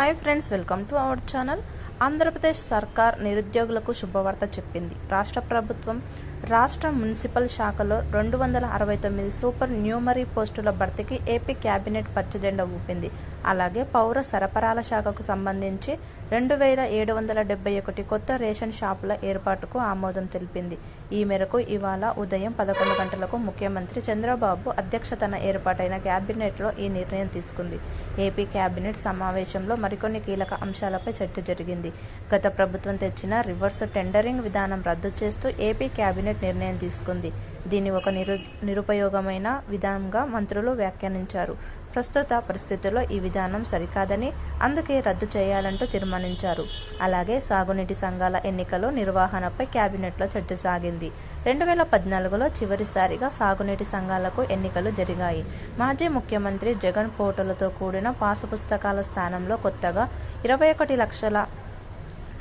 Hi friends welcome to our channel. Andhra Pradesh సర్కార్ నిరుద్యోగులకు శుభవార్త చెప్పింది. రాష్ట్ర ప్రభుత్వం రాష్ట్ర మున్సిపల్ శాఖలో రెండు వందల అరవై తొమ్మిది సూపర్ న్యూమరీ పోస్టుల భర్తీకి ఏపీ కేబినెట్ పచ్చజెండా ఊపింది. అలాగే పౌర సరఫరాల శాఖకు సంబంధించి రెండు వేల ఏడు వందల డెబ్బై ఒకటి కొత్త రేషన్ షాపుల ఏర్పాటుకు ఆమోదం తెలిపింది. ఈ మేరకు ఇవాళ ఉదయం పదకొండు గంటలకు ముఖ్యమంత్రి చంద్రబాబు అధ్యక్షతన ఏర్పాటైన కేబినెట్లో ఈ నిర్ణయం తీసుకుంది. ఏపీ కేబినెట్ సమావేశంలో మరికొన్ని కీలక అంశాలపై చర్చ జరిగింది. గత ప్రభుత్వం తెచ్చిన రివర్స్ టెండరింగ్ విధానం రద్దు చేస్తూ ఏపీ కేబినెట్ నిర్ణయం తీసుకుంది. దీన్ని ఒక నిరు నిరుపయోగమైన విధానంగా మంత్రులు వ్యాఖ్యానించారు. ప్రస్తుత పరిస్థితుల్లో ఈ విధానం సరికాదని అందుకే రద్దు చేయాలంటూ తీర్మానించారు. అలాగే సాగునీటి సంఘాల ఎన్నికలు నిర్వహణపై కేబినెట్లో చర్చ సాగింది. రెండు వేల పద్నాలుగులో చివరిసారిగా సాగునీటి సంఘాలకు ఎన్నికలు జరిగాయి. మాజీ ముఖ్యమంత్రి జగన్ పోటలతో కూడిన పాసు పుస్తకాల స్థానంలో కొత్తగా ఇరవై ఒకటి లక్షల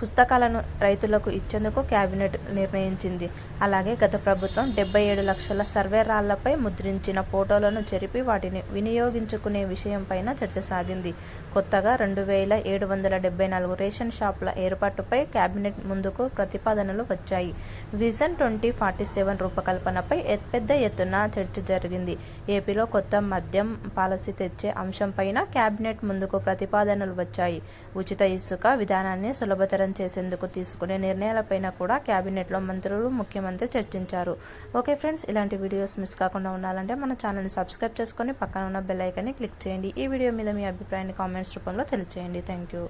పుస్తకాలను రైతులకు ఇచ్చేందుకు కేబినెట్ నిర్ణయించింది. అలాగే గత ప్రభుత్వం డెబ్బై ఏడు లక్షల సర్వే రాళ్ళపై ముద్రించిన ఫోటోలను చెరిపి వాటిని వినియోగించుకునే విషయంపైన చర్చ సాగింది. కొత్తగా రెండు వేల ఏడు వందల డెబ్బై నాలుగు రేషన్ షాపుల ఏర్పాటుపై కేబినెట్ ముందుకు ప్రతిపాదనలు వచ్చాయి. విజన్ ట్వంటీ ఫార్టీ సెవెన్ రూపకల్పనపై పెద్ద ఎత్తున చర్చ జరిగింది. ఏపీలో కొత్త మద్యం పాలసీ తెచ్చే అంశంపైన కేబినెట్ ముందుకు ప్రతిపాదనలు వచ్చాయి. ఉచిత ఇసుక విధానాన్ని సులభతరం చేసేందుకు తీసుకునే నిర్ణయాలపైన కూడా క్యాబినెట్లో మంత్రులు ముఖ్యమంత్రి చర్చించారు. ఓకే ఫ్రెండ్స్ ఇలాంటి వీడియోస్ మిస్ కాకుండా ఉండాలంటే మన ఛానల్ని సబ్స్క్రైబ్ చేసుకొని పక్కన ఉన్న బెల్ ఐకాన్ని క్లిక్ చేయండి. ఈ వీడియో మీద మీ అభిప్రాయాన్ని కామెంట్స్ రూపంలో తెలియజేయండి థ్యాంక్ యూ.